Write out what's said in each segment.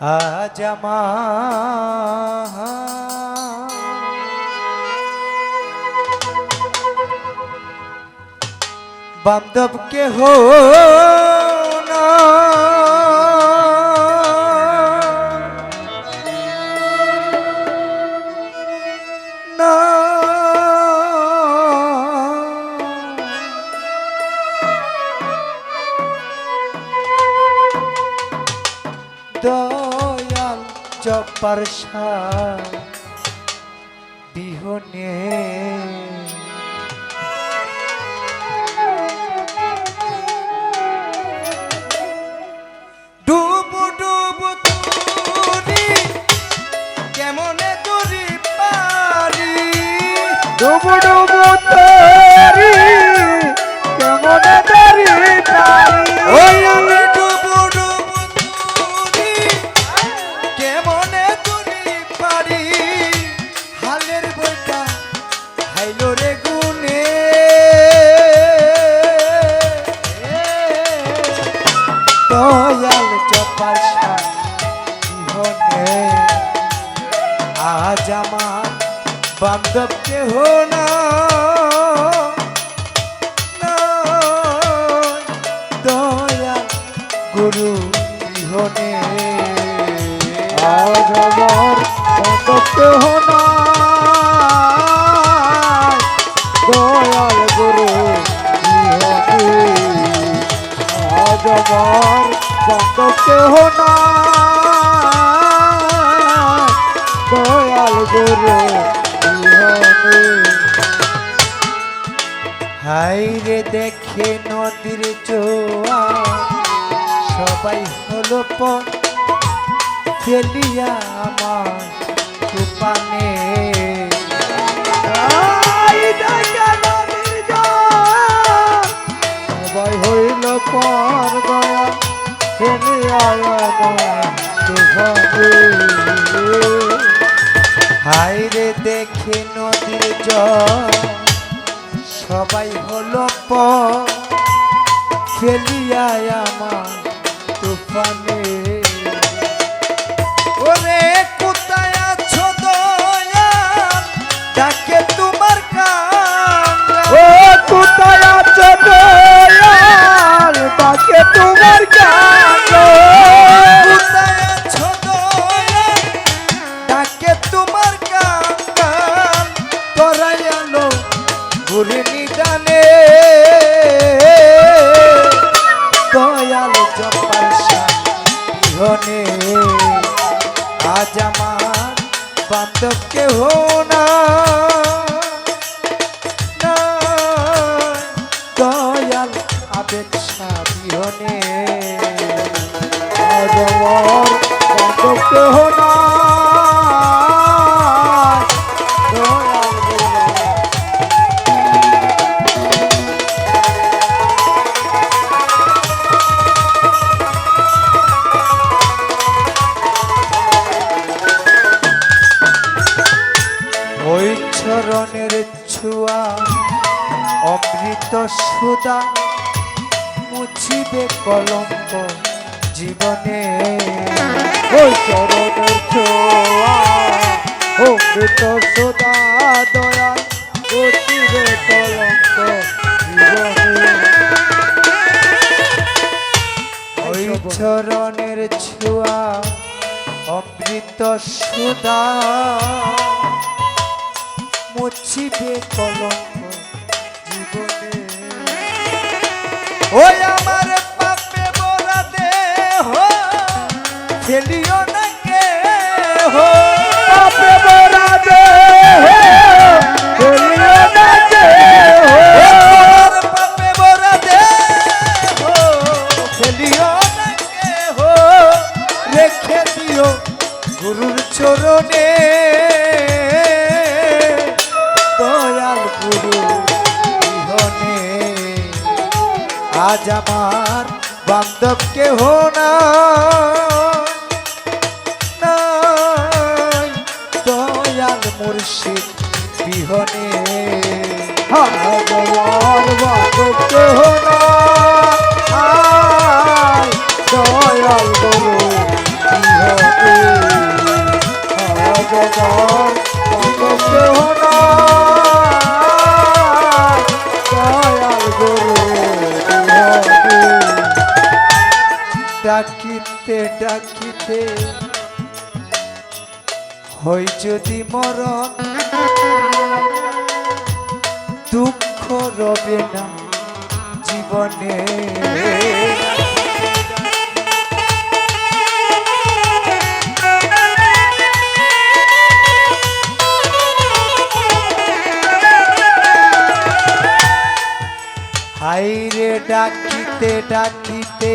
আজ আমার বান্ধব কে হো না না দয়াল চপার বিহনে ডুবু ডুবু তুরি কেমনে দূরি পারি? ডুবু ডুবু তরি বান্ধব কেহ না। দয়াল গুরু বিহনে আজ আমার বান্ধব কেহ নাই দয়াল গুরু ইহনে। আজ আমার বান্ধব কেহ নাই দয়াল গুরু হাইরে দেখে নদীর জোয়ার সবাই হলো জল, সবাই হইল আমার তুফানে। হাইরে দেখে নদীর জল সবাই হলো প ফেলিয়া আমার তুফানে। ওরে কোথায় আছো তোমার ও কোথায় আছো তাকে তোমার নিদানে দয়াল জপার আজ আমার বান্ধব কেহ না। দয়াল আবেগ আমার বান্ধব কেহ নাই, অমৃত সুদা মুছিবে কলঙ্ক জীবনে। ওই চরণের ছোঁয়া, অমৃত সদা দয়া জীবনে। ওই চরণের ছুয়া, অমৃত সুদা মুছিবে কলঙ্ক জীবনে। ওই আমার পাপে বলা দেহ ফেলিও না আজ আমার বান্ধব হো না দয়াল মুর্শিদ বিহনে আজ আমার বান্ধব কেহ না হ্যাঁ। দয়াল গুরু বিহনে আজ আমার বান্ধব কেহ ডাকিতে ডাকিতে হই যদি মরণ দুঃখ রবে না জীবনে। হাইরে ডাকিতে ডাকিতে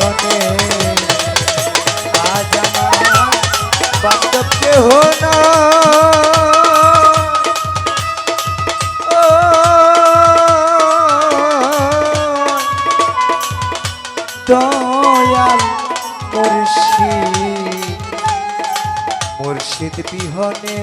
বিহনে আজ আমার বাস্তব কেহ না দয়াল মুর্শিদ বিহনে